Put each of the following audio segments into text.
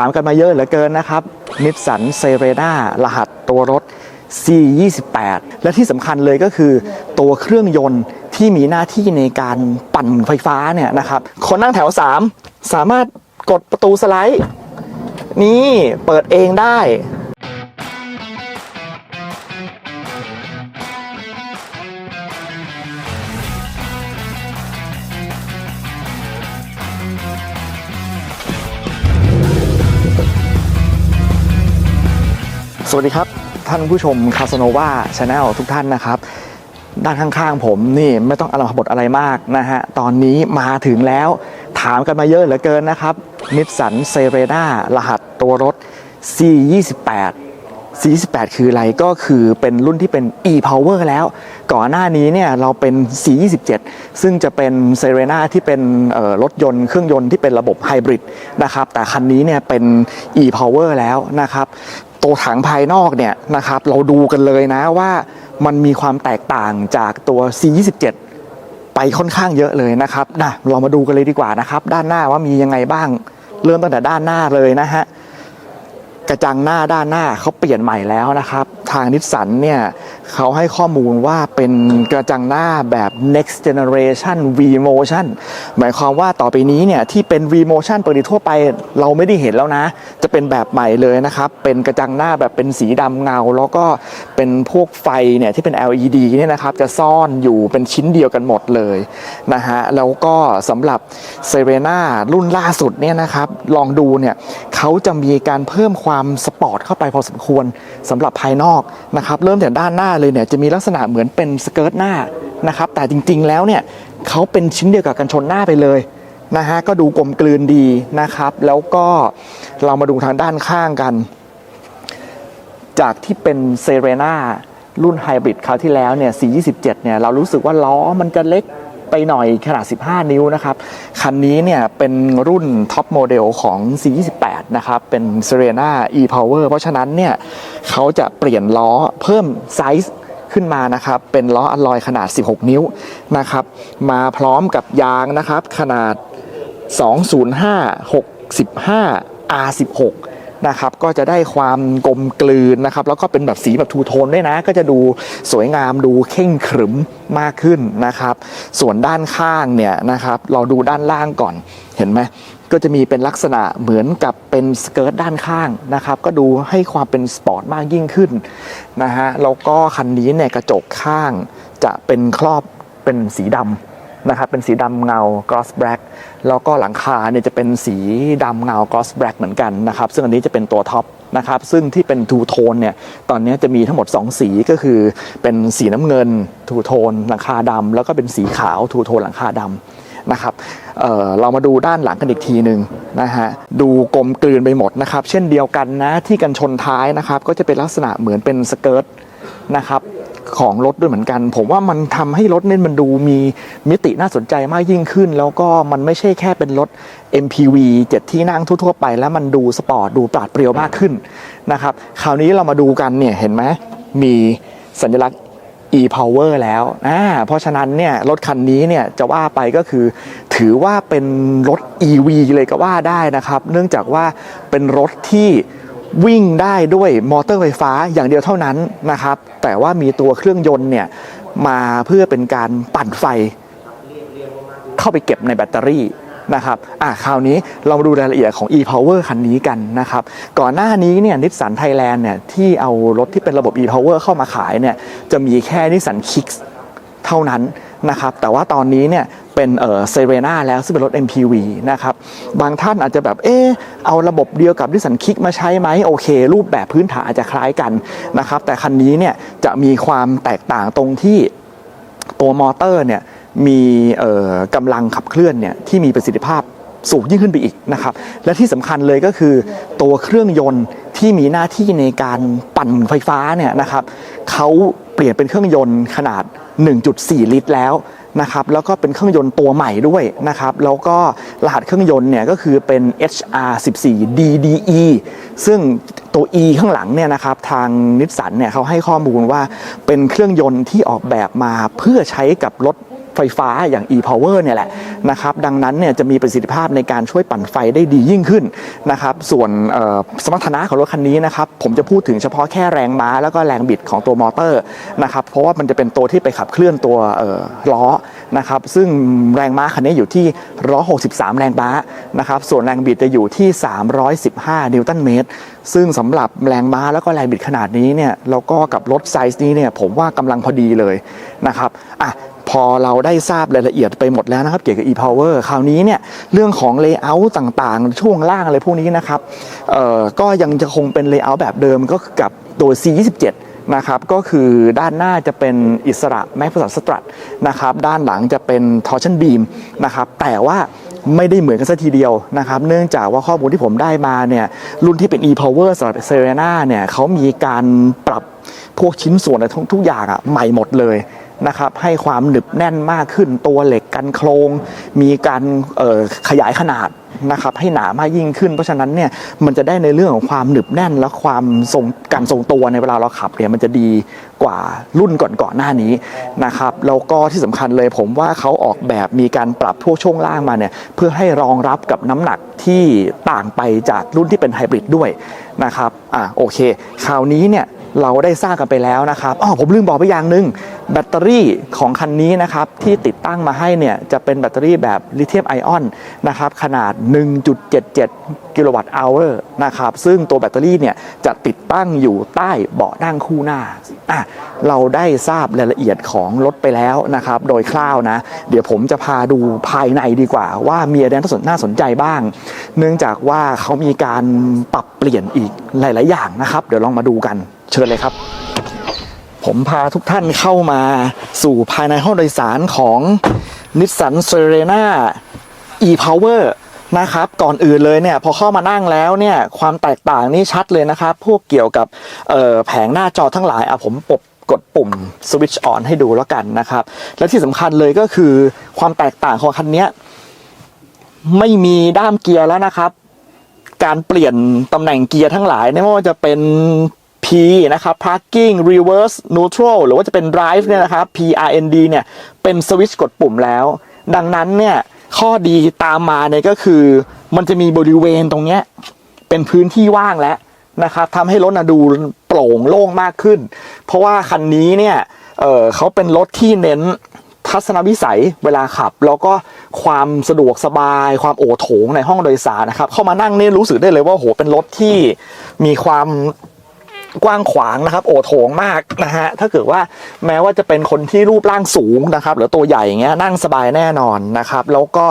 ามกันมาเยอะเหลือเกินนะครับนิสสันเซเรนารหัสตัวรถ C28 และที่สำคัญเลยก็คือตัวเครื่องยนต์ที่มีหน้าที่ในการปั่นไฟฟ้าเนี่ยนะครับคนนั่งแถว 3 สามารถกดประตูสไลด์ นี่เปิดเองได้ วัสดีครับ ท่านผู้ชมคาสโนวาชาแนลทุกท่านนะครับ ด้านข้างๆผมนี่ไม่ต้องอารมณ์บทอะไรมากนะฮะ ตอนนี้มาถึงแล้วถามกันมาเยอะเหลือเกินนะครับนิสสันเซเรนารหัสตัวรถ C28 C28 คืออะไรก็คือเป็นรุ่นที่เป็น e-power แล้ว ก่อนหน้านี้เนี่ยเราเป็น C27 ซึ่งจะเป็นเซเรนาที่เป็นรถยนต์เครื่องยนต์ที่เป็นระบบไฮบริดนะครับแต่คันนี้เนี่ยเป็น e-power แล้วนะครับ ตัวถังภายนอกเนี่ยนะครับเราดูกันเลยนะว่ามันมีความแตกต่างจากตัว C27 ไปค่อนข้างเยอะเลยนะครับนะเรามาดูกันเลยดีกว่านะครับ ด้านหน้าว่ามียังไงบ้าง เริ่มตั้งแต่ด้านหน้าเลยนะฮะ กระจังหน้าด้านหน้าเขาเปลี่ยนใหม่แล้วนะครับ ทางนิสสันเนี่ยเขาให้ข้อมูลว่าเป็นกระจังหน้าแบบ next generation V motion หมายความว่าต่อไปนี้เนี่ยที่เป็น V motion ปกติทั่วไปเราไม่ได้เห็นแล้วนะ จะเป็นแบบใหม่เลยนะครับ เป็นกระจังหน้าแบบเป็นสีดำเงา แล้วก็เป็นพวกไฟเนี่ยที่เป็น LED เนี่ยนะครับจะซ่อนอยู่เป็นชิ้นเดียวกันหมดเลยนะฮะแล้วก็สำหรับเซเรนารุ่นล่าสุดเนี่ยนะครับลองดูเนี่ยเขาจะมีการเพิ่มความความสปอร์ตเข้าไปพอสมควรสำหรับภายนอกนะครับเริ่มจากด้านหน้าเลยเนี่ยจะมีลักษณะเหมือนเป็นสเกิร์ตหน้านะครับแต่จริงๆแล้วเนี่ยเขาเป็นชิ้นเดียวกับกันชนหน้าไปเลยนะฮะก็ดูกลมกลืนดีนะครับ แล้วก็เรามาดูทางด้านข้างกัน จากที่เป็นเซเรนารุ่นไฮบริดคราวที่แล้วเนี่ย 427 เนี่ย เรารู้สึกว่าล้อมันจะเล็ก ไปหน่อยขนาด 15 นิ้วนะครับ คันนี้เนี่ยเป็นรุ่นท็อปโมเดลของ428 นะครับ เป็น Serena e-Power เพราะฉะนั้นเนี่ยเขาจะเปลี่ยนล้อเพิ่มไซส์ขึ้นมานะครับ เป็นล้ออัลลอยขนาด 16 นิ้วนะครับ มาพร้อมกับยางนะครับ ขนาด 205 65 R16 นะครับก็จะได้ความกลมกลืนนะครับแล้วก็เป็นแบบสีแบบทูโทนด้วยนะ ก็จะดูสวยงามดูเข่งขรึมมากขึ้นนะครับ ส่วนด้านข้างเนี่ยนะครับเราดูด้านล่างก่อนเห็นไหมก็จะมีเป็นลักษณะเหมือนกับเป็นสเกิร์ตด้านข้างนะครับ ก็ดูให้ความเป็นสปอร์ตมากยิ่งขึ้นนะฮะแล้วก็คันนี้เนี่ยกระจกข้างจะเป็นครอบเป็นสีดำ นะครับเป็นสีดำเงา gloss black แล้วก็หลังคาเนี่ยจะเป็นสีดำเงา gloss black เหมือนกันนะครับซึ่งอันนี้จะเป็นตัวท็อปนะครับซึ่งที่เป็นทูโทนเนี่ยตอนนี้จะมีทั้งหมด 2 สีก็คือเป็นสีน้ำเงินทูโทนหลังคาดำแล้วก็เป็นสีขาวทูโทนหลังคาดำนะครับเเรามาดูด้านหลังกันอีกทีหนึ่งนะฮะดูกลมกลืนไปหมดนะครับ เช่นเดียวกันนะที่กันชนท้ายนะครับ ก็จะเป็นลักษณะเหมือนเป็นสเกิร์ตนะครับ ของรถด้วยเหมือนกัน ผมว่ามันทำให้รถเนี่ยมันดูมีมิติน่าสนใจมากยิ่งขึ้น แล้วก็มันไม่ใช่แค่เป็นรถ MPV 7 ที่นั่งทั่วๆไป แล้วมันดูสปอร์ตดูปราดเปรียวมากขึ้นนะครับคราวนี้เรามาดูกันเนี่ยเห็นไหมมีสัญลักษณ์ e-power แล้วอ่าเพราะฉะนั้นเนี่ยรถคันนี้เนี่ยจะว่าไปก็คือ ถือว่าเป็นรถ EV เลยก็ว่าได้นะครับ เนื่องจากว่าเป็นรถที่ วิ่งได้ด้วยมอเตอร์ไฟฟ้าอย่างเดียวเท่านั้นนะครับ แต่ว่ามีตัวเครื่องยนต์เนี่ยมาเพื่อเป็นการปั่นไฟ เข้าไปเก็บในแบตเตอรี่นะครับ อะ คราวนี้เรามาดูรายละเอียดของ e-power คันนี้กันนะครับ ก่อนหน้านี้เนี่ยนิสสันไทยแลนด์เนี่ยที่เอารถที่เป็นระบบ e-power เข้ามาขายเนี่ยจะมีแค่นิสสันคิกเท่านั้นนะครับ แต่ว่าตอนนี้เนี่ย เป็นเออเซเรนาแล้วซึ่งเป็นรถ MPV นะครับบางท่านอาจจะแบบเออเอาระบบเดียวกับดิสันคิกมาใช้ไหมโอเค รูปแบบพื้นฐานอาจจะคล้ายกันนะครับแต่คันนี้เนี่ยจะมีความแตกต่างตรงที่ตัวมอเตอร์เนี่ยมีกำลังขับเคลื่อนเนี่ยที่มีประสิทธิภาพสูงยิ่งขึ้นไปอีกนะครับ และที่สำคัญเลยก็คือตัวเครื่องยนต์ที่มีหน้าที่ในการปั่นไฟฟ้าเนี่ยนะครับเขาเปลี่ยนเป็นเครื่องยนต์ขนาด 1.4 ลิตรแล้ว นะครับแล้วก็เป็นเครื่องยนต์ตัวใหม่ด้วยนะครับแล้วก็รหัสเครื่องยนต์เนี่ยก็คือเป็น HR14 DDE ซึ่งตัว E ข้างหลังเนี่ยนะครับทางนิสสันเนี่ยเขาให้ข้อมูลว่าเป็นเครื่องยนต์ที่ออกแบบมาเพื่อใช้กับรถ ไฟฟ้าอย่าง e-power เนี่ยแหละนะครับดังนั้นเนี่ยจะมีประสิทธิภาพในการช่วยปั่นไฟได้ดียิ่งขึ้นนะครับส่วนสมรรถนะของรถคันนี้นะครับผมจะพูดถึงเฉพาะแค่แรงม้าแล้วก็แรงบิดของตัวมอเตอร์นะครับเพราะว่ามันจะเป็นตัวที่ไปขับเคลื่อนตัวล้อนะครับซึ่งแรงม้าคันนี้อยู่ที่ 163 แรงม้านะครับส่วนแรงบิดจะอยู่ที่ 315 นิวตันเมตร ซึ่งสำหรับแรงม้าแล้วก็แรงบิดขนาดนี้เนี่ยแล้วก็กับรถไซส์นี้เนี่ยผมว่ากำลังพอดีเลยนะครับอะ อเราได้ทราบรายละเอียดไปหมดแล้วนะครับ เกี่ยวกับ e-power คราวนี้เนี่ยเรื่องของ layout ต่างๆ ช่วงล่างอะไรพวกนี้นะครับก็ยังจะคงเป็น layout แบบเดิมก็คือกับตัว C27 นะครับก็คือด้านหน้าจะเป็นอิสระแม็กพสันสตรัทนะครับด้านหลังจะเป็นทอร์ชันบีมนะครับแต่ว่าไม่ได้เหมือนกันสัทีเดียวนะครับ เนื่องจากว่าข้อมูลที่ผมได้มาเนี่ยรุ่นที่เป็น e-power สำหรับ Serena เนี่ยเขามีการปรับพวกชิ้นส่วนอะไรทุกทุกอย่างอะใหม่หมดเลย นะครับให้ความหนึบแน่นมากขึ้นตัวเหล็กกันโครงมีการขยายขนาดนะครับให้หนามากยิ่งขึ้น เพราะฉะนั้นเนี่ยมันจะได้ในเรื่องของความหนึบแน่นและความทรงการทรงตัวในเวลาเราขับเนี่ยมันจะดีกว่ารุ่นก่อนๆหน้านี้นะครับแล้วก็ที่สำคัญเลยผมว่าเขาออกแบบมีการปรับพวกช่วงล่างมาเนี่ยเพื่อให้รองรับกับน้ำหนักที่ต่างไปจากรุ่นที่เป็นไฮบริดด้วยนะครับอะโอเค คราวนี้เนี่ย เราได้ทราบกันไปแล้วนะครับอ๋อผมลืมบอกไปอย่างหนึ่งแบตเตอรี่ของคันนี้นะครับที่ติดตั้งมาให้เนี่ยจะเป็นแบตเตอรี่แบบลิเธียมไอออนนะครับขนาด 1.77 กิโลวัตต์อเวอร์นะครับซึ่งตัวแบตเตอรี่เนี่ยจะติดตั้งอยู่ใต้เบาะนั่งคู่หน้าอะเราได้ทราบรายละเอียดของรถไปแล้วนะครับโดยคร่าวนะ เดี๋ยวผมจะพาดูภายในดีกว่า ว่ามีอะไรน่าสนใจบ้าง เนื่องจากว่าเขามีการปรับเปลี่ยนอีกหลาย ๆ อย่างนะครับ เดี๋ยวลองมาดูกัน เชิญเลยครับ ผมพาทุกท่านเข้ามาสู่ภายในห้องโดยสารของนิสสันเซเรนา e-power นะครับก่อนอื่นเลยเนี่ยพอเข้ามานั่งแล้วเนี่ยความแตกต่างนี่ชัดเลยนะครับ พวกเกี่ยวกับแผงหน้าจอทั้งหลายอะผมปบกดปุ่ม switch on ให้ดูแล้วกันนะครับ และที่สำคัญเลยก็คือความแตกต่างของคันนี้ไม่มีด้ามเกียร์แล้วนะครับ การเปลี่ยนตำแหน่งเกียร์ทั้งหลายไม่ว่าจะเป็น นะครับ parking reverse neutral หรือว่าจะเป็น drive เนี่ยนะครับ PRND เนี่ยเป็นสวิตช์กดปุ่มแล้ว ดังนั้นเนี่ยข้อดีตามมาเนี่ยก็คือ มันจะมีบริเวณตรงเนี้ยเป็นพื้นที่ว่างแล้วนะครับทำให้รถนะดูโปร่งโล่งมากขึ้น เพราะว่าคันนี้เนี่ยเเขาเป็นรถที่เน้นทัศนวิสัยเวลาขับ แล้วก็ความสะดวกสบาย ความโอโถงในห้องโดยสารนะครับ เข้ามานั่งนี่รู้สึกได้เลยว่าโหเป็นรถที่มีความ กว้างขวางนะครับ โอโถงมากนะฮะถ้าเกิดว่าแม้ว่าจะเป็นคนที่รูปร่างสูงนะครับหรือตัวใหญ่อย่างเงี้ยนั่งสบายแน่นอนนะครับ แล้วก็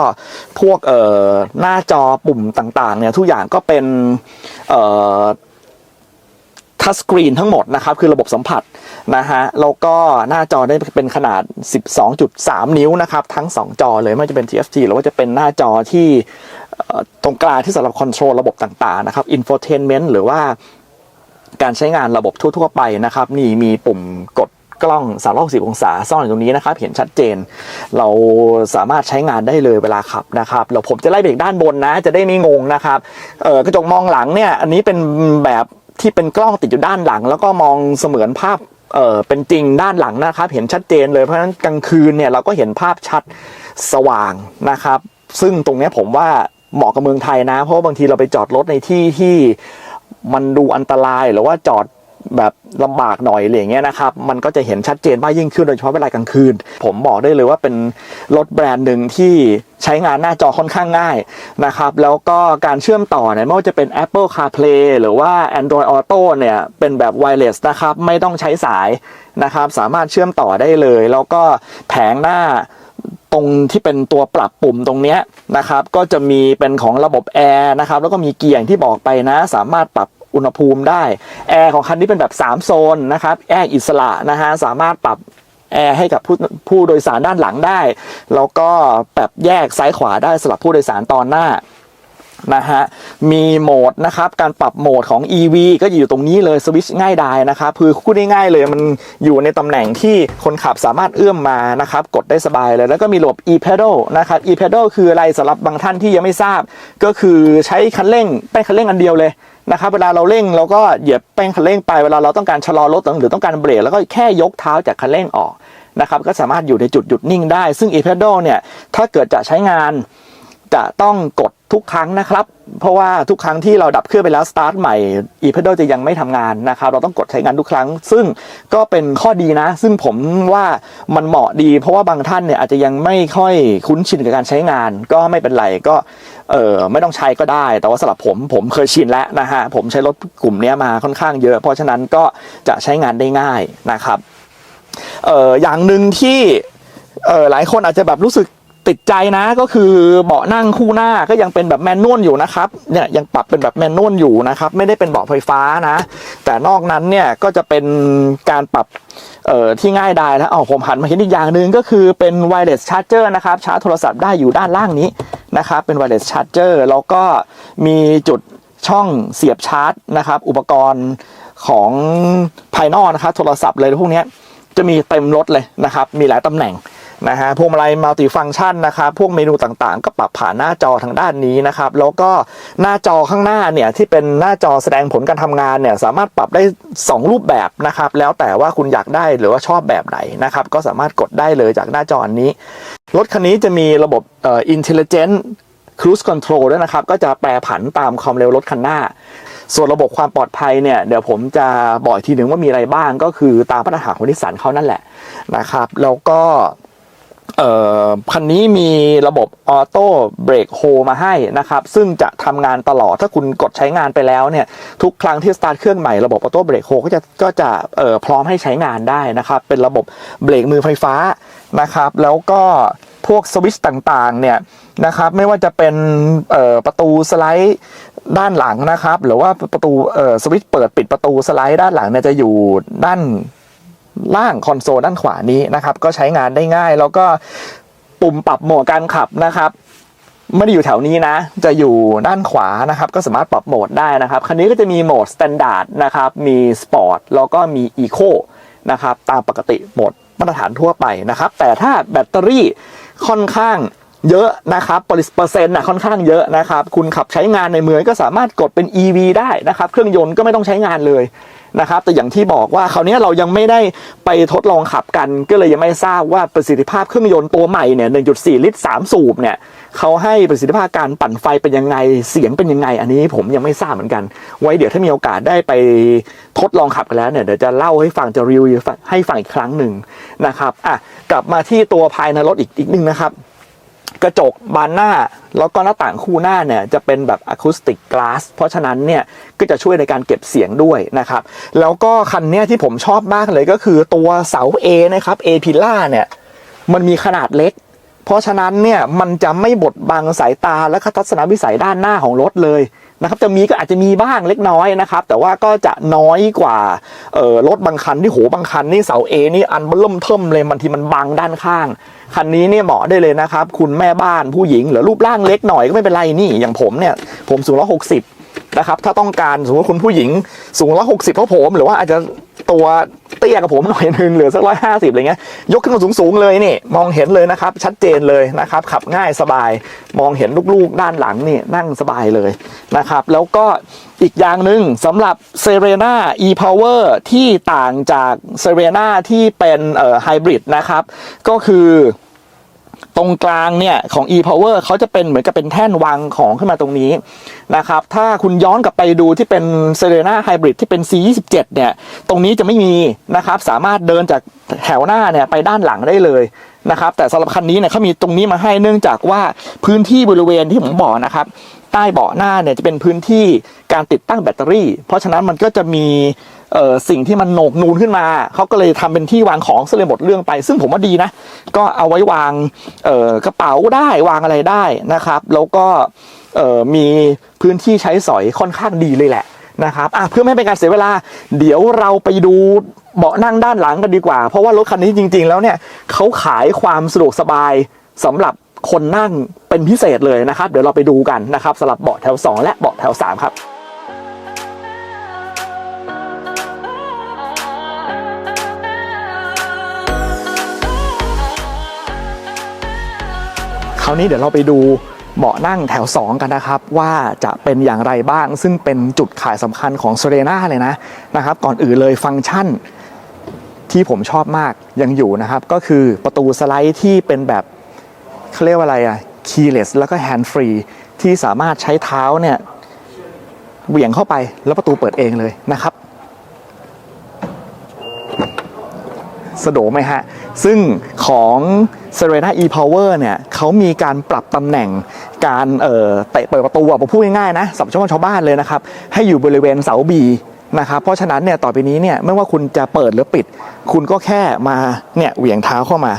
พวกเอ่อหน้าจอปุ่มต่างๆเนี่ยทุกอย่างก็เป็นเอ่อทัชสกรีนทั้งหมดนะครับคือระบบสัมผัสนะฮะแล้วก็หน้าจอได้เป็นขนาด 12.3 นิ้วนะครับทั้ง 2 จอเลยไม่ว่าจะเป็น TFT หรือว่าจะเป็นหน้าจอที่ตรงกลางที่สำหรับคอนโทรลระบบต่างๆนะครับ infotainment หรือว่า การใช้งานระบบทั่ว ๆ ไปนะครับ นี่มีปุ่มกดกล้อง 360 องศาซ่อนอยู่ตรงนี้นะครับ เห็นชัดเจน เราสามารถใช้งานได้เลยเวลาขับนะครับแล้วผมจะไล่ไปอีกด้านบนนะ จะได้ไม่งงนะครับเออกระจกมองหลังเนี่ย อันนี้เป็นแบบที่เป็นกล้องติดอยู่ด้านหลัง แล้วก็มองเสมือนภาพเออเป็นจริงด้านหลังนะครับ เห็นชัดเจนเลยเพราะฉะนั้นกลางคืนเนี่ยเราก็เห็นภาพชัดสว่างนะครับ ซึ่งตรงนี้ผมว่าเหมาะกับเมืองไทยนะ เพราะว่าบางทีเราไปจอดรถในที่ที่ มันดูอันตรายหรือว่าจอดแบบลำบากหน่อยอะไรอย่างเงี้ยนะครับ มันก็จะเห็นชัดเจนมากยิ่งขึ้นโดยเฉพาะเวลากลางคืน ผมบอกได้เลยว่าเป็นรถแบรนด์หนึ่งที่ใช้งานหน้าจอค่อนข้างง่ายนะครับ แล้วก็การเชื่อมต่อเนี่ยไม่ว่าจะเป็น Apple CarPlay หรือว่า Android Auto เนี่ยเป็นแบบ wireless นะครับ ไม่ต้องใช้สายนะครับ สามารถเชื่อมต่อได้เลย แล้วก็แผงหน้า ตรงที่เป็นตัวปรับปุ่มตรงนี้นะครับ ก็จะมีเป็นของระบบแอร์นะครับ แล้วก็มีเกียร์อย่างที่บอกไปนะ สามารถปรับอุณหภูมิได้แอร์ของคันนี้เป็นแบบ 3 โซนนะครับแอร์อิสระนะฮะสามารถปรับแอร์ให้กับผู้ผู้โดยสารด้านหลังได้ แล้วก็แบบแยกซ้ายขวาได้สำหรับผู้โดยสารตอนหน้า นะฮะมีโหมดนะครับการปรับโหมดของ EV ก็อยู่ตรงนี้เลยสวิชง่ายดายนะครับคือพูดง่ายๆเลยมันอยู่ในตำแหน่งที่คนขับสามารถเอื้อมมานะครับกดได้สบายเลยแล้วก็มีระบบ e-pedal นะครับ e-pedal คืออะไรสำหรับบางท่านที่ยังไม่ทราบ ก็คือใช้คันเร่งแป้นคันเร่งอันเดียวเลยนะครับเวลาเราเร่งเราก็เหยียบแป้นคันเร่งไปเวลาเราต้องการชะลอรถหรือต้องการเบรกแล้วก็แค่ยกเท้าจากคันเร่งออกนะครับก็สามารถอยู่ในจุดหยุดนิ่งได้ ซึ่ง e p e d a l เนี่ยถ้าเกิดจะใช้งาน จะต้องกดทุกครั้งนะครับ เพราะว่าทุกครั้งที่เราดับเครื่องไปแล้วสตาร์ทใหม่ e p e d a l จะยังไม่ทำงานนะครับ เราต้องกดใช้งานทุกครั้ง ซึ่งก็เป็นข้อดีนะ ซึ่งผมว่ามันเหมาะดี เพราะว่าบางท่านเนี่ยอาจจะยังไม่ค่อยคุ้นชินกับการใช้งาน ก็ไม่เป็นไรก็เออไม่ต้องใช้ก็ได้ แต่ว่าสำหรับผมผมเคยชินแล้วนะฮะผมใช้รถกลุ่มนี้มาค่อนข้างเยอะ เพราะฉะนั้นก็จะใช้งานได้ง่ายนะครับเอออย่างหนึ่งที่เออหลายคนอาจจะแบบรู้สึก ติดใจนะก็คือเบาะนั่งคู่หน้าก็ยังเป็นแบบแมนนวลอยู่นะครับเนี่ยยังปรับเป็นแบบแมนนวลอยู่นะครับ ไม่ได้เป็นเบาะไฟฟ้านะ แต่นอกนั้นเนี่ยก็จะเป็นการปรับเอ่อที่ง่ายดายแล้วอ๋อผมหันมาเห็นอีกอย่างหนึ่งก็คือเป็นไวเลสชาร์จเจอร์นะครับชาร์จโทรศัพท์ได้อยู่ด้านล่างนี้นะครับเป็นไวเลสชาร์จเจอร์แล้วก็มีจุดช่องเสียบชาร์จนะครับ อุปกรณ์ของภายนอกนะครับโทรศัพท์เลยพวกนี้จะมีเต็มรถเลยนะครับ มีหลายตำแหน่ง นะฮะพวงมาลัยมัลติฟัง c t ชันนะครับพวกเมนูต่างๆ ก็ปรับผ่านหน้าจอทางด้านนี้นะครับ แล้วก็หน้าจอข้างหน้าเนี่ยที่เป็นหน้าจอแสดงผลการทำงานเนี่ยสามารถปรับได้ 2 รูปแบบนะครับ แล้วแต่ว่าคุณอยากได้หรือว่าชอบแบบไหนนะครับ ก็สามารถกดได้เลยจากหน้าจออันนี้ รถคันนี้จะมีระบบเอ่อ intelligent cruise control ด้วยนะครับ ก็จะแปรผันตามความเร็วรถคันหน้า ส่วนระบบความปลอดภัยเนี่ย เดี๋ยวผมจะบอกอีกทีหนึ่งว่ามีอะไรบ้างก็คือตามมาตรฐานของนิสสันเขานั่นแหละนะครับ แล้วก็ เอ่อคันนี้มีระบบออโต้เบรกโฮมาให้นะครับ ซึ่งจะทำงานตลอดถ้าคุณกดใช้งานไปแล้วเนี่ย ทุกครั้งที่สตาร์ทเครื่องใหม่ระบบออโต้เบรกโฮก็จะก็จะเอ่อพร้อมให้ใช้งานได้นะครับ เป็นระบบเบรกมือไฟฟ้านะครับ แล้วก็พวกสวิตช์ต่างๆเนี่ยนะครับ ไม่ว่าจะเป็นประตูสไลด์ด้านหลังนะครับ หรือว่าประตูสวิตช์เปิดปิดประตูสไลด์ด้านหลังเนี่ยจะอยู่ด้าน ล่างคอนโซลด้านขวานี้นะครับก็ใช้งานได้ง่าย แล้วก็ปุ่มปรับโหมดการขับนะครับไม่ได้อยู่แถวนี้นะ จะอยู่ด้านขวานะครับ ก็สามารถปรับโหมดได้นะครับ คันนี้ก็จะมีโหมด Standard นะครับ มีสปอร์ตแล้วก็มี Eco นะครับ ตามปกติโหมดมาตรฐานทั่วไปนะครับ แต่ถ้าแบตเตอรี่ค่อนข้างเยอะนะครับปริเปอร์เซ็นต์นะค่อนข้างเยอะนะครับ คุณขับใช้งานในเมืองก็สามารถกดเป็น EV ได้นะครับ เครื่องยนต์ก็ไม่ต้องใช้งานเลย นะครับ แต่อย่างที่บอกว่าคราวนี้เรายังไม่ได้ไปทดลองขับกัน ก็เลยยังไม่ทราบว่าประสิทธิภาพเครื่องยนต์ตัวใหม่เนี่ย 1.4 ลิตร 3 สูบเนี่ยเขาให้ประสิทธิภาพการปั่นไฟเป็นยังไง เสียงเป็นยังไง อันนี้ผมยังไม่ทราบเหมือนกัน ไว้เดี๋ยวถ้ามีโอกาสได้ไปทดลองขับกันแล้วเนี่ยเดี๋ยวจะเล่าให้ฟังจะรีวิวให้ฟังอีกครั้งหนึ่งนะครับอะกลับมาที่ตัวภายในรถอีกอีกหนึ่งนะครับ กระจกบานหน้า แล้วก็หน้าต่างคู่หน้าเนี่ยจะเป็นแบบอะคูสติกกลาสเพราะฉะนั้นเนี่ยก็จะช่วยในการเก็บเสียงด้วยนะครับ แล้วก็คันเนี้ยที่ผมชอบมากเลยก็คือตัวเสา A นะครับ A พิล่าเนี่ยมันมีขนาดเล็ก เพราะฉะนั้นเนี่ยมันจะไม่บดบังสายตาและทัศนวิสัยด้านหน้าของรถเลย นะครับจะมีก็อาจจะมีบ้างเล็กน้อยนะครับ แต่ว่าก็จะน้อยกว่าเอ่อรถบางคันที่โหบางคันนี่เสาเอนี่อันเริ่มเทิมเลยบางทีมันบังด้านข้างคันนี้เนี่ยเหมาะได้เลยนะครับ คุณแม่บ้านผู้หญิงหรือรูปร่างเล็กหน่อยก็ไม่เป็นไรนี่อย่างผมเนี่ยผมสูงร้อยหกสิบนะครับถ้าต้องการสมมติว่าคุณผู้หญิงสูงร้อยหกสิบเท่าผมหรือว่าอาจจะ ตัวเตี้ยกับผมหน่อยนึงเหลือสักร้อยห้าสิบอะไรเงี้ยยกขึ้นมาสูงๆเลยนี่มองเห็นเลยนะครับ ชัดเจนเลยนะครับ ขับง่ายสบายมองเห็นลูกๆด้านหลังนี่นั่งสบายเลยนะครับ แล้วก็อีกอย่างหนึ่งสำหรับเซเรนา e-Power ที่ต่างจากเซเรนาที่เป็นเอ่อไฮบริดนะครับ ก็คือ ตรงกลางเนี่ยของ e-power เขาจะเป็นเหมือนกับเป็นแท่นวางของขึ้นมาตรงนี้นะครับ ถ้าคุณย้อนกลับไปดูที่เป็น Serena Hybrid ที่เป็น C27 เนี่ย ตรงนี้จะไม่มีนะครับ สามารถเดินจากแถวหน้าเนี่ยไปด้านหลังได้เลยนะครับ แต่สำหรับคันนี้เนี่ยเขามีตรงนี้มาให้เนื่องจากว่าพื้นที่บริเวณที่ผมบอกนะครับ ใต้เบาะหน้าเนี่ยจะเป็นพื้นที่การติดตั้งแบตเตอรี่ เพราะฉะนั้นมันก็จะมีสิ่งที่มันโหนกนูนขึ้นมาเขาก็เลยทำเป็นที่วางของซะเลยหมดเรื่องไป ซึ่งผมว่าดีนะ ก็เอาไว้วางกระเป๋าได้วางอะไรได้นะครับ แล้วก็มีพื้นที่ใช้สอยค่อนข้างดีเลยแหละนะครับอะเพื่อไม่ให้เป็นการเสียเวลา เดี๋ยวเราไปดูเบาะนั่งด้านหลังกันดีกว่า เพราะว่ารถคันนี้จริง ๆ แล้วเนี่ยเขาขายความสะดวกสบายสำหรับ คนนั่งเป็นพิเศษเลยนะครับ เดี๋ยวเราไปดูกันนะครับสำหรับเบาะแถว 2 และเบาะแถว 3 ครับคราวนี้เดี๋ยวเราไปดูเบาะนั่งแถว 2 กันนะครับ ว่าจะเป็นอย่างไรบ้าง ซึ่งเป็นจุดขายสำคัญของ s e r e n a เลยนะนะครับ ก่อนอื่นเลยฟังก์ชันที่ผมชอบมากยังอยู่นะครับ ก็คือประตูสไลด์ที่เป็นแบบ เขาเรียกว่าอะไรอะ keyless แล้วก็ hand free ที่สามารถใช้เท้าเนี่ยเหวี่ยงเข้าไปแล้วประตูเปิดเองเลยนะครับ สะดวกไหมฮะ ซึ่งของ Serena e-power เนี่ยเขามีการปรับตำแหน่งการเอ่อเตะเปิดประตูอะผมพูดง่ายๆนะสับชาวบ้านชาวบ้านเลยนะครับ ให้อยู่บริเวณเสาบีนะครับเพราะฉะนั้นเนี่ยต่อไปนี้เนี่ยไม่ว่าคุณจะเปิดหรือปิด คุณก็แค่มาเนี่ยเหวี่ยงเท้าเข้ามา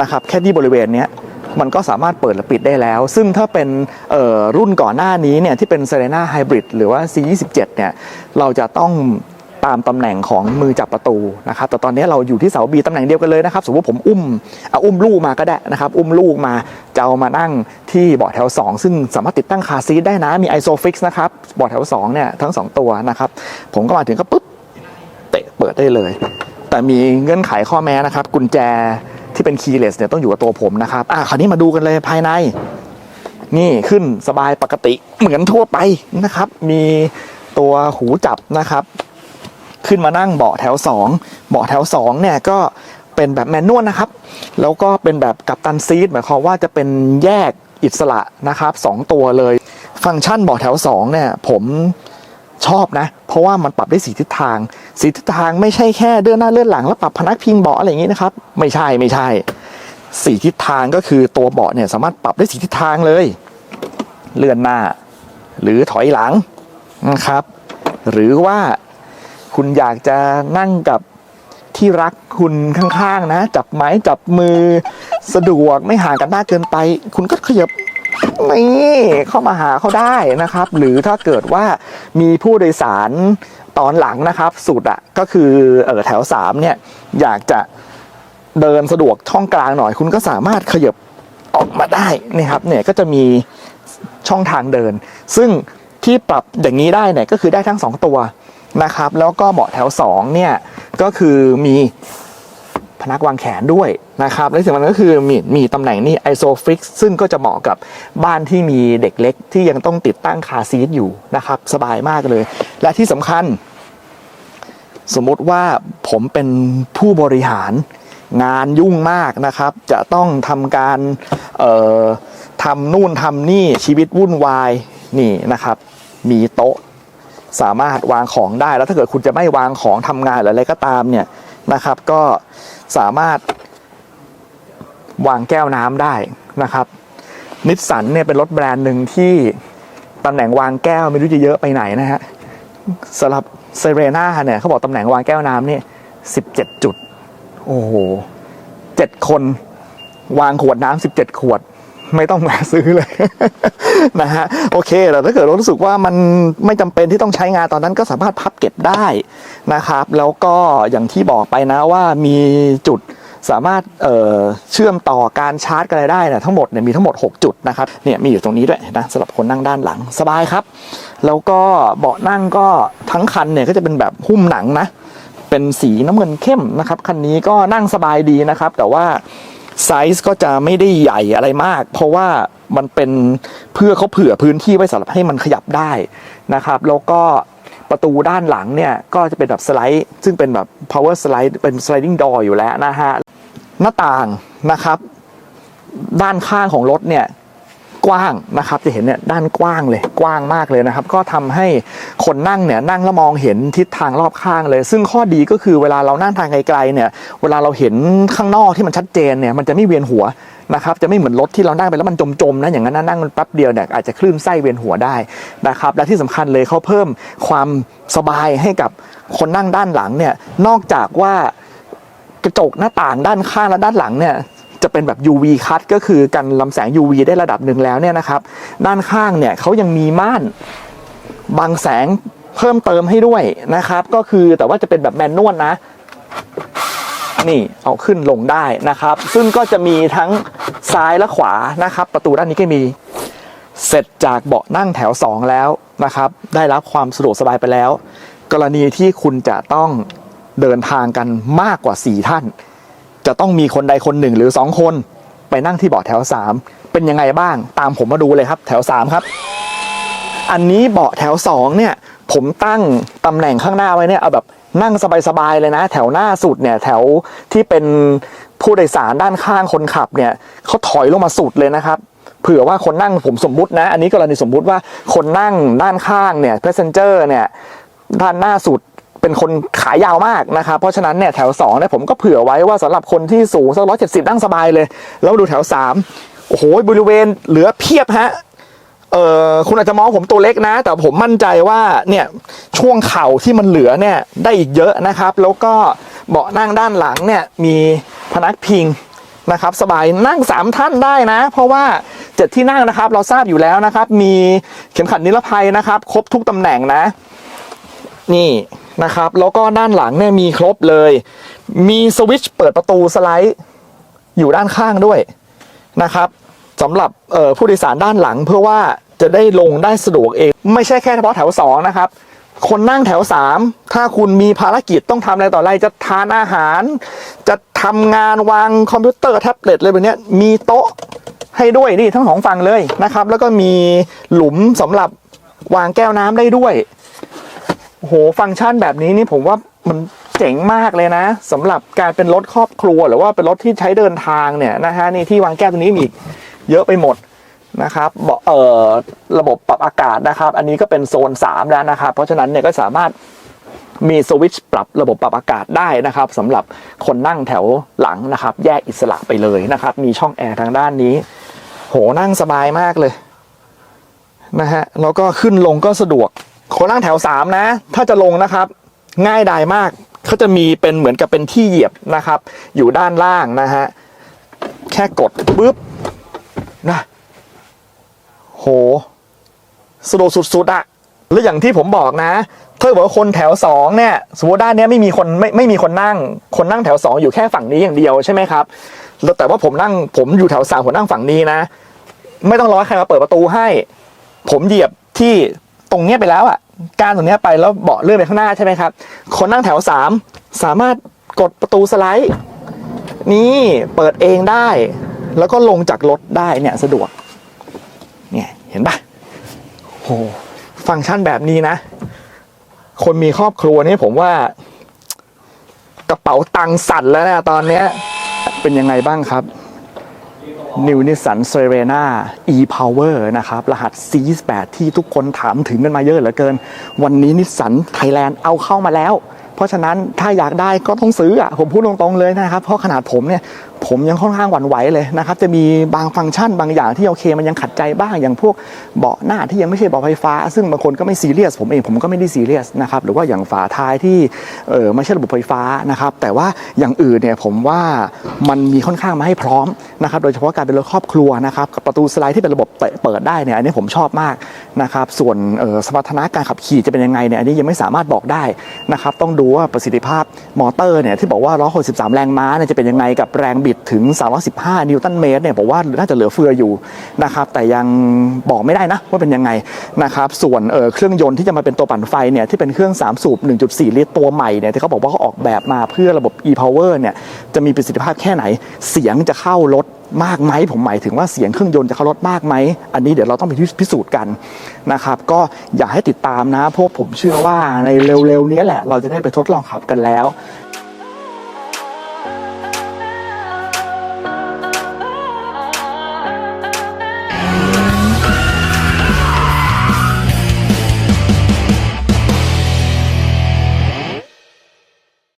นะครับ แค่ที่บริเวณเนี้ย มันก็สามารถเปิดและปิดได้แล้ว ซึ่งถ้าเป็นรุ่นก่อนหน้านี้เนี่ยที่เป็น Serena Hybrid หรือว่า C27 เนี่ยเราจะต้องตามตำแหน่งของมือจับประตูนะครับแต่ตอนนี้เราอยู่ที่เสาบีตำแหน่งเดียวกันเลยนะครับ สมมติว่าผมอุ้มเอาอุ้มลูกมาก็ได้นะครับ อุ้มลูกมาจะเอามานั่งที่เบาะแถว 2 ซึ่งสามารถติดตั้งคาซีทได้นะ มี ISOFIX นะครับเบาะแถว2เนี่ยทั้ง 2 ตัวนะครับ ผมก็มาถึงก็ปุ๊บเตะเปิดได้เลย แต่มีเงื่อนไขข้อแม้นะครับ กุญแจ ที่เป็นคีย์เลสเนี่ยต้องอยู่กับตัวผมนะครับอะคราวนี้มาดูกันเลยภายใน นี่ขึ้นสบายปกติเหมือนทั่วไปนะครับ มีตัวหูจับนะครับ ขึ้นมานั่งเบาะแถว 2 เบาะแถว2เนี่ยก็เป็นแบบแมนนวลนะครับ แล้วก็เป็นแบบกัปตันซีทหมายความว่าจะเป็นแยกอิสระนะครับสองตัวเลย ฟังก์ชันเบาะแถว2เนี่ยผม ชอบนะ เพราะว่ามันปรับได้สีทิศทางสีทิศทางไม่ใช่แค่เลื่อนหน้าเลื่อนหลังแล้วปรับพนักพิงเบาะอะไรอย่างนี้นะครับไม่ใช่ไม่ใช่สีทิศทางก็คือตัวเบาะเนี่ยสามารถปรับได้สีทิศทางเลย เลื่อนหน้า หรือถอยหลังนะครับ หรือว่าคุณอยากจะนั่งกับที่รักคุณข้างๆนะ จับไม้จับมือสะดวกไม่ห่างกันมากเกินไป คุณก็ขยับ นี่เข้ามาหาเขาได้นะครับ หรือถ้าเกิดว่ามีผู้โดยสารตอนหลังนะครับ สุดอะก็คือเออแถวสามเนี่ยอยากจะเดินสะดวกช่องกลางหน่อยคุณก็สามารถขยับออกมาได้นี่ครับเนี่ยก็จะมีช่องทางเดิน ซึ่งที่ปรับอย่างนี้ได้เนี่ยก็คือได้ทั้งสองตัวนะครับ แล้วก็เบาะแถว2เนี่ยก็คือมี พนักวางแขนด้วยนะครับและสิ่งสำคัญก็คือมีมีตำแหน่งนี่ ISOFIX ซึ่งก็จะเหมาะกับบ้านที่มีเด็กเล็ก ที่ยังต้องติดตั้งคาซีทอยู่นะครับ สบายมากเลย และที่สำคัญ สมมติว่าผมเป็นผู้บริหารงานยุ่งมากนะครับ จะต้องทำการทำนู่นทำนี่ชีวิตวุ่นวายนี่นะครับ มีโต๊ะสามารถวางของได้แล้วถ้าเกิดคุณจะไม่วางของทำงานหรืออะไรก็ตามเนี่ยนะครับ ก็ สามารถวางแก้วน้ำได้นะครับนิสสันเนี่ยเป็นรถแบรนด์หนึ่งที่ตำแหน่งวางแก้วไม่รู้จะเยอะไปไหนนะฮะสำหรับเซเรนาเนี่ยเขาบอกตำแหน่งวางแก้วน้ำเนี่ย17จุด โอ้โหเจ็ดคนวางขวดน้ำ17ขวด ไม่ต้องมาซื้อเลย นะฮะโอเคแต่ถ้าเกิดเรารู้สึกว่ามันไม่จำเป็นที่ต้องใช้งานตอนนั้นก็สามารถพับเก็บได้นะครับ แล้วก็อย่างที่บอกไปนะว่ามีจุดสามารถเเชื่อมต่อการชาร์จกันอะไรได้นะทั้งหมดเนี่ยมีทั้งหมด 6 จุดนะครับเนี่ยมีอยู่ตรงนี้ด้วยนะสำหรับคนนั่งด้านหลังสบายครับ แล้วก็เบาะนั่งก็ทั้งคันเนี่ยก็จะเป็นแบบหุ้มหนังนะ เป็นสีน้ำเงินเข้มนะครับคันนี้ก็นั่งสบายดีนะครับ แต่ว่า ไซส์ก็จะไม่ได้ใหญ่อะไรมาก เพราะว่ามันเป็นเพื่อเขาเผื่อพื้นที่ไว้สำหรับให้มันขยับได้นะครับ แล้วก็ประตูด้านหลังเนี่ยก็จะเป็นแบบสไลด์ ซึ่งเป็นแบบ power slide เป็น sliding door อยู่แล้วนะฮะ หน้าต่างนะครับ ด้านข้างของรถเนี่ย กว้างนะครับ จะเห็นเนี่ยด้านกว้างเลยกว้างมากเลยนะครับ ก็ทำให้คนนั่งเนี่ยนั่งแล้วมองเห็นทิศทางรอบข้างเลย ซึ่งข้อดีก็คือเวลาเรานั่งทางไกลๆเนี่ย เวลาเราเห็นข้างนอกที่มันชัดเจนเนี่ยมันจะไม่เวียนหัวนะครับจะไม่เหมือนรถที่เรานั่งไปแล้วมันจมๆนะอย่างนั้นนั่งมันแป๊บเดียวเนี่ยอาจจะคลื่นไส้เวียนหัวได้นะครับและที่สำคัญเลยเขาเพิ่มความสบายให้กับคนนั่งด้านหลังเนี่ยนอกจากว่ากระจกหน้าต่างด้านข้างและด้านหลังเนี่ย จะเป็นแบบ UV คัดก็คือกันลำแสง UV ได้ระดับหนึ่งแล้วเนี่ยนะครับ ด้านข้างเนี่ยเขายังมีม่านบังแสงเพิ่มเติมให้ด้วยนะครับ ก็คือแต่ว่าจะเป็นแบบแมนนวลนะ นี่เอาขึ้นลงได้นะครับ ซึ่งก็จะมีทั้งซ้ายและขวานะครับ ประตูด้านนี้ก็มีเสร็จจากเบาะนั่งแถว 2 แล้วนะครับ ได้รับความสะดวกสบายไปแล้ว กรณีที่คุณจะต้องเดินทางกันมากกว่า 4 ท่าน จะต้องมีคนใดคนหนึ่งหรือ 2 คน ไปนั่งที่เบาะแถว 3 เป็นยังไงบ้างตามผมมาดูเลยครับ แถว 3 ครับ อันนี้เบาะแถว 2 เนี่ย ผมตั้งตำแหน่งข้างหน้าไว้เนี่ยเอาแบบนั่งสบายๆเลยนะ แถวหน้าสุดเนี่ยแถวที่เป็นผู้โดยสารด้านข้างคนขับเนี่ยเขาถอยลงมาสุดเลยนะครับเผื่อว่าคนนั่งผมสมมุตินะ อันนี้กรณีสมมุติว่าคนนั่งด้านข้างเนี่ยเพสเซนเจอร์เนี่ยด้านหน้าสุด เป็นคนขายาวมากนะครับ เพราะฉะนั้นเนี่ยแถว2เนี่ยผมก็เผื่อไว้ว่าสำหรับคนที่สูงสักร้อยเจ็ดสิบนั่งสบายเลย แล้วดูแถว 3 โอ้โหบริเวณเหลือเพียบฮะเออคุณอาจจะมองผมตัวเล็กนะ แต่ผมมั่นใจว่าเนี่ยช่วงเข่าที่มันเหลือเนี่ยได้อีกเยอะนะครับ แล้วก็เบาะนั่งด้านหลังเนี่ยมีพนักพิงนะครับสบายนั่งสามท่านได้นะ เพราะว่าเจ็ดที่นั่งนะครับ เราทราบอยู่แล้วนะครับ มีเข็มขัดนิรภัยนะครับ ครบทุกตำแหน่งนะ นี่ นะครับ แล้วก็ด้านหลังเนี่ยมีครบเลย มีสวิตช์เปิดประตูสไลด์อยู่ด้านข้างด้วยนะครับสำหรับผู้โดยสารด้านหลังเพื่อว่าจะได้ลงได้สะดวกเอง ไม่ใช่แค่เฉพาะแถว 2 นะครับ คนนั่งแถว 3 ถ้าคุณมีภารกิจต้องทำอะไรต่ออะไร จะทานอาหาร จะทำงานวางคอมพิวเตอร์แท็บเล็ตอะไรแบบนี้มีโต๊ะให้ด้วยนี่ทั้งสองฝั่งเลยนะครับ แล้วก็มีหลุมสำหรับวางแก้วน้ำได้ด้วย โหฟังก์ชันแบบนี้นี่ผมว่ามันเจ๋งมากเลยนะสำหรับการเป็นรถครอบครัว หรือว่าเป็นรถที่ใช้เดินทางเนี่ยนะฮะนี่ที่วางแก้วตรงนี้มีเยอะไปหมดนะครับบเอ่อระบบปรับอากาศนะครับ อันนี้ก็เป็นโซน 3 แล้วนะครับ เพราะฉะนั้นเนี่ยก็สามารถมีสวิตช์ปรับระบบปรับอากาศได้นะครับสำหรับคนนั่งแถวหลังนะครับ แยกอิสระไปเลยนะครับ มีช่องแอร์ทางด้านนี้ โหนั่งสบายมากเลยนะฮะแล้วก็ขึ้นลงก็สะดวก คนนั่งแถว3นะ ถ้าจะลงนะครับ ง่ายดายมากเขาจะมีเป็นเหมือนกับเป็นที่เหยียบนะครับ อยู่ด้านล่างนะฮะแค่กดปุ๊บนะโหสะดวกสุดๆอะแล้วอย่างที่ผมบอกนะถ้าบอกว่าคนแถวสองเนี่ยสมมติด้านเนี้ยไม่มีคนไม่ไม่มีคนนั่ง คนนั่งแถวสองอยู่แค่ฝั่งนี้อย่างเดียวใช่ไหมครับแล้วแต่ว่าผมนั่งผมอยู่แถวสามผมนั่งฝั่งนี้นะ ไม่ต้องรอให้ใครมาเปิดประตูให้ ผมเหยียบที่ตรงเนี้ยไปแล้วอะ การตรงนี้ไปแล้วเบาะเลื่อนไปข้างหน้าใช่ไหมครับ คนนั่งแถวสามสามารถกดประตูสไลด์ นี่เปิดเองได้ แล้วก็ลงจากรถได้เนี่ยสะดวก เนี่ยเห็นปะโหฟังก์ชันแบบนี้นะ คนมีครอบครัวนี่ผมว่า กระเป๋าตังสั่นแล้วนะตอนเนี้ยเป็นยังไงบ้างครับ New Nissan Serena e-Power นะครับ รหัส C28 ที่ทุกคนถามถึงกันมาเยอะเหลือเกิน วันนี้นิสสันไทยแลนด์เอาเข้ามาแล้ว เพราะฉะนั้นถ้าอยากได้ก็ต้องซื้ออะผมพูดตรงๆเลยนะครับ เพราะขนาดผมเนี่ย ผมยังค่อนข้างหวั่นไหวเลยนะครับ จะมีบางฟังก์ชันบางอย่างที่โอเค มันยังขัดใจบ้างอย่างพวกเบาะหน้าที่ยังไม่ใช่เบาะไฟฟ้า ซึ่งบางคนก็ไม่ซีเรียสผมเองผมก็ไม่ได้ซีเรียสนะครับหรือว่าอย่างฝาท้ายที่เออไม่ใช่ระบบไฟฟ้านะครับแต่ว่าอย่างอื่นเนี่ยผมว่ามันมีค่อนข้างมาให้พร้อมนะครับโดยเฉพาะการเป็นรถครอบครัวนะครับกับประตูสไลด์ที่เป็นระบบเปิดได้เนี่ยอันนี้ผมชอบมากนะครับส่วนสมรรถนะการขับขี่จะเป็นยังไงเนี่ยอันนี้ยังไม่สามารถบอกได้นะครับต้องดูว่าประสิทธิภาพมอเตอร์เนี่ยที่บอกว่า163แรงม้าเนี่ยจะเป็นยังไงกับแรงบิดถึง 315 นิวตันเมตรเนี่ยผมว่าน่าจะเหลือเฟืออยู่นะครับแต่ยังบอกไม่ได้นะว่าเป็นยังไงนะครับส่วนเเครื่องยนต์ที่จะมาเป็นตัวปั่นไฟเนี่ยที่เป็นเครื่อง 3 สูบ 1.4 ลิตรตัวใหม่เนี่ยที่เขาบอกว่าเขาออกแบบมาเพื่อระบบ e-power เนี่ยจะมีประสิทธิภาพแค่ไหนเสียงจะเข้ารถมากไหมผมหมายถึงว่าเสียงเครื่องยนต์จะเข้ารถมากไหม อันนี้เดี๋ยวเราต้องไปพิสูจน์กันนะครับ ก็อยากให้ติดตามนะเพราะผมเชื่อว่าในเร็วๆนี้แหละ เราจะได้ไปทดลองขับกันแล้ว